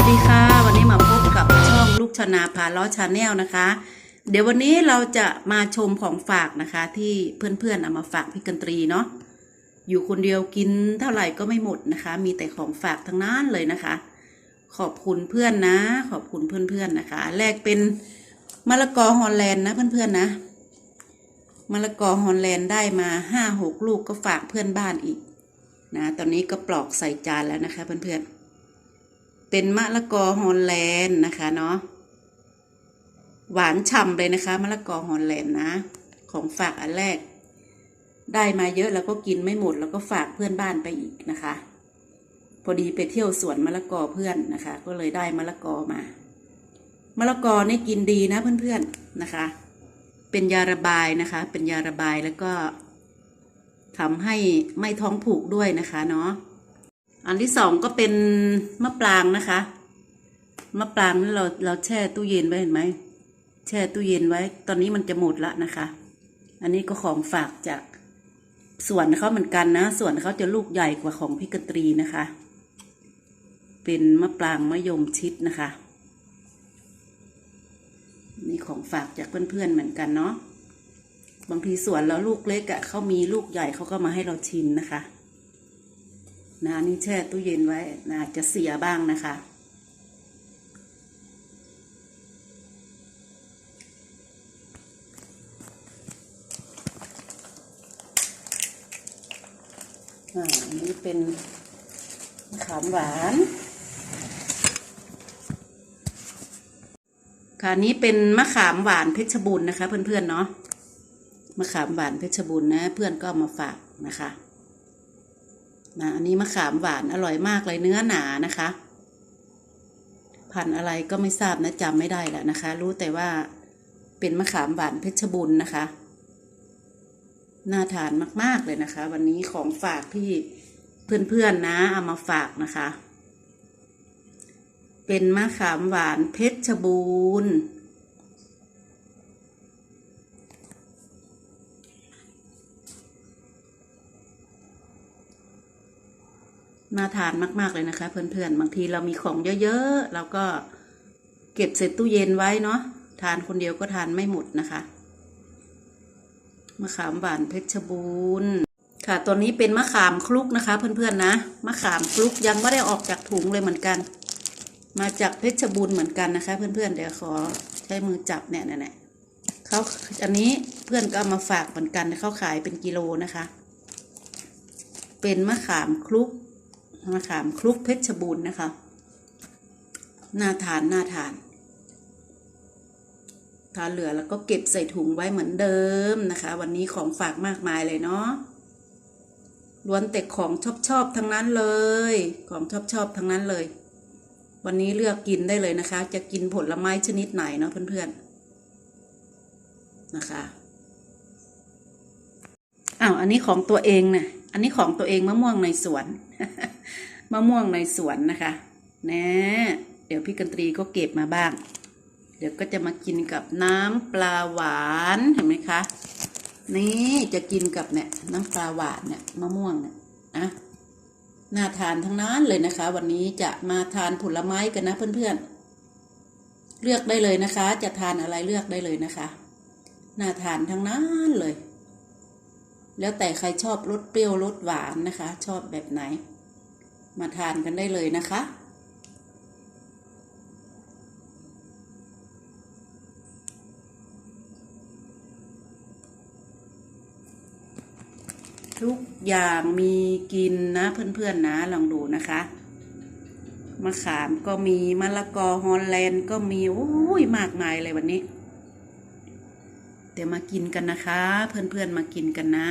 สดีค่ะ วันนี้มาพบกับช่องลูกชนาพาล้อชาแนลนะคะ เดี๋ยววันนี้เราจะมาชมของฝากนะคะ ที่เพื่อนๆเอามาฝากพี่กันตรีเนาะอยู่คนเดียวกินเท่าไหร่ก็ไม่หมดนะคะ มีแต่ของฝากทั้งนั้นเลยนะคะ ขอบคุณเพื่อนนะ ขอบคุณเพื่อนๆนะคะ แรกเป็นมะละกอฮอลแลนด์นะเพื่อนๆนะมะละกอฮอลแลนด์ได้มาห้าหกลูกก็ฝากเพื่อนบ้านอีกนะ ตอนนี้ก็ปลอกใส่จานแล้วนะคะเพื่อนๆ เป็นมะละกอฮอลแลนด์นะคะเนาะหวานฉ่ำเลยนะคะมะละกอฮอลแลนด์นะ ของฝากอันแรก ได้มาเยอะแล้วก็กินไม่หมดแล้วก็ฝากเพื่อนบ้านไปอีกนะคะ พอดีไปเที่ยวสวนมะละกอเพื่อนนะคะ ก็เลยได้มะละกอมามะละกอนี่กินดีนะเพื่อนๆนะคะ เป็นยาระบายนะคะ เป็นยาระบายแล้วก็ทำให้ไม่ท้องผูกด้วยนะคะเนาะ อันที่สองก็เป็นมะปรางนะคะ มะปรางนี่เราเราแช่ตู้เย็นไว้เห็นไหม แช่ตู้เย็นไว้ ตอนนี้มันจะหมดละนะคะ อันนี้ก็ของฝากจากสวนเขาเหมือนกันนะสวนเขาจะลูกใหญ่กว่าของพี่กตรีนะคะ เป็นมะปรางมะยมชิดนะคะ นี่ของฝากจากเพื่อนๆเหมือนกันเนาะบางทีสวนเราลูกเล็กอะ่ะเขามีลูกใหญ่เขาก็มาให้เราชิมนะคะ นะนี่แช่ตู้เย็นไว้นะจะเสียบ้างนะคะ อ่าอันนี้เป็นมะขามหวานค่ะนี้เป็นมะขามหวานเพชรบูรณ์นะคะ เพื่อนๆเนาะมะขามหวานเพชรบูรณ์นะ เพื่อนก็มาฝากนะคะ นะอันนี้มะขามหวานอร่อยมากเลยเนื้อหนานะคะ พันอะไรก็ไม่ทราบนะจำไม่ได้แล้วนะคะ รู้แต่ว่าเป็นมะขามหวานเพชรบุญนะคะ น่าทานมาก ๆ เลยนะคะ วันนี้ของฝากที่เพื่อน ๆ นะ เอามาฝากนะคะ เป็นมะขามหวานเพชรบูรณ์ น่าทานมาก ๆ เลยนะคะ เพื่อนๆ บางทีเรามีของเยอะๆ เราก็เก็บใส่ตู้เย็นไว้เนาะทานคนเดียวก็ทานไม่หมดนะคะมะขามหวานเพชรบูรณ์ค่ะตัวนี้เป็นมะขามคลุกนะคะ เพื่อนๆนะมะขามคลุกยังไม่ได้ออกจากถุงเลยเหมือนกัน มาจากเพชรบูรณ์เหมือนกันนะคะ เพื่อนๆเดี๋ยวขอใช้มือจับเนี่ยเนี่ยเขาอันนี้เพื่อนก็ามาฝากเหมือนกันเขาขายเป็นกิโลนะคะ เป็นมะขามคลุก มะขามคลุกเพชรบูรณ์นะคะน่าทานน่าทานทานเหลือแล้วก็เก็บใส่ถุงไว้เหมือนเดิมนะคะ วันนี้ของฝากมากมายเลยเนาะล้วนแต่ของชอบชอบทั้งนั้นเลย ของชอบชอบทั้งนั้นเลย วันนี้เลือกกินได้เลยนะคะ จะกินผลไม้ชนิดไหนเนาะเพื่อนๆนะคะอ้าวอันนี้ของตัวเองนะ่ะ อันนี้ของตัวเองมะม่วงในสวน มะม่วงในสวนนะคะนะเดี๋ยวพี่กันตรีก็เก็บมาบ้าง เดี๋ยวก็จะมากินกับน้ำปลาหวานเห็นไหมคะ นี่จะกินกับเนี่ยน้ำปลาหวานเนี่ยมะม่วงเนี่ยอะน่าทานทั้งนั้นเลยนะคะ วันนี้จะมาทานผลไม้กันนะเพื่อนๆ เลือกได้เลยนะคะ จะทานอะไรเลือกได้เลยนะคะ น่าทานทั้งนั้นเลย แล้วแต่ใครชอบรสเปรี้ยวรสหวานนะคะ ชอบแบบไหน มาทานกันได้เลยนะคะ ทุกอย่างมีกินนะเพื่อนๆนะลองดูนะคะมะขามก็มีมะละกอฮอลแลนด์ก็มีโอ้ยมากมายเลยวันนี้ เดี๋ยวมากินกันนะคะ เพื่อนๆมากินกันนะ